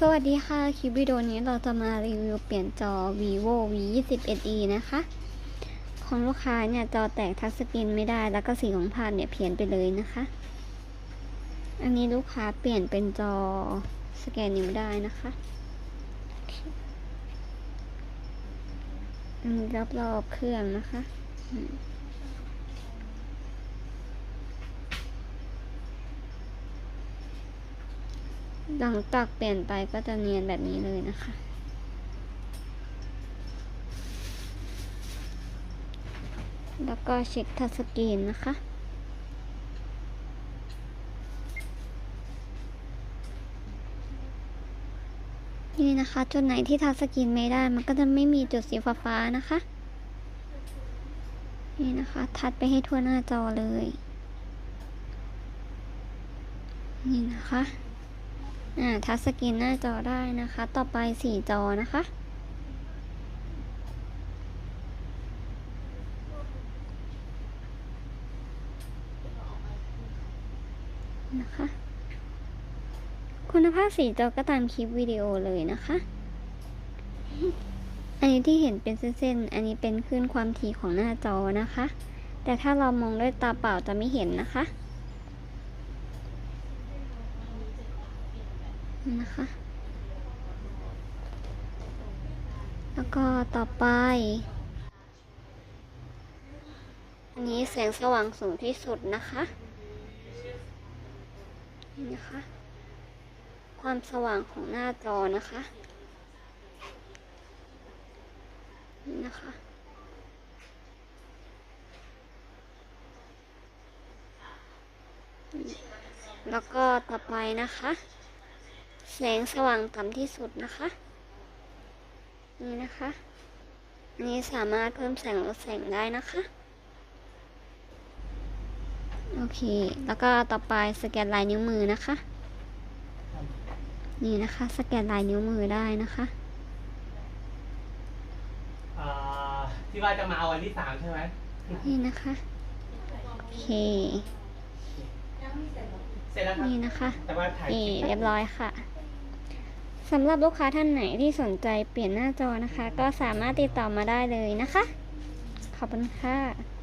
สวัสดีค่ะ คลิปวิดีโอนี้เราจะมารีวิวเปลี่ยนจอ vivo v 2 1 e นะคะ ของลูกค้าเนี่ยจอแตกทัชสกรีนไม่ได้ แล้วก็สีของภาพเนี่ยเพี้ยนไปเลยนะคะ อันนี้ลูกค้าเปลี่ยนเป็นจอสแกนนิ้วได้นะคะอันนี้รอบๆเครื่องนะคะอืม หลังจากเปลี่ยนไปก็จะเนียนแบบนี้เลยนะคะ แล้วก็เช็คทัชสกรีนนะคะ นี่นะคะ จุดไหนที่ทัชสกรีนไม่ได้ มันก็จะไม่มีจุดสีฟ้าๆนะคะ นี่นะคะ ทัดไปให้ทั่วหน้าจอเลย นี่นะคะ อ่าทัชสกรีนหน้าจอได้นะคะ ต่อไปสี่จอนะคะ นะคะ คุณภาพสีจอก็ตามคลิปวิดีโอเลยนะคะ อันนี้ที่เห็นเป็นเส้นๆ อันนี้เป็นคลื่นความถี่ของหน้าจอนะคะ แต่ถ้าเรามองด้วยตาเปล่าจะไม่เห็นนะคะ นะคะ แล้วก็ต่อไป อันนี้แสงสว่างสูงที่สุดนะคะนี่นะคะ ความสว่างของหน้าจอนะคะนี่นะคะแล้วก็ต่อไปนะคะ แสงสว่างต่ำที่สุดนะคะ นี่นะคะอันนี้สามารถเพิ่มแสงลดแสงได้นะคะ โอเค แล้วก็ต่อไปสแกนลายนิ้วมือนะคะ นี่นะคะ สแกนลายนิ้วมือได้นะคะอ่าที่ว่าจะมาเอาวันที่สามใช่ไหมนี่นะคะ โอเค เสร็จแล้วครับนี่นะคะแต่ว่าถ่ายคนี่ลิป เรียบร้อยค่ะ สำหรับลูกค้าท่านไหนที่สนใจเปลี่ยนหน้าจอนะคะ ก็สามารถติดต่อมาได้เลยนะคะ ขอบคุณค่ะ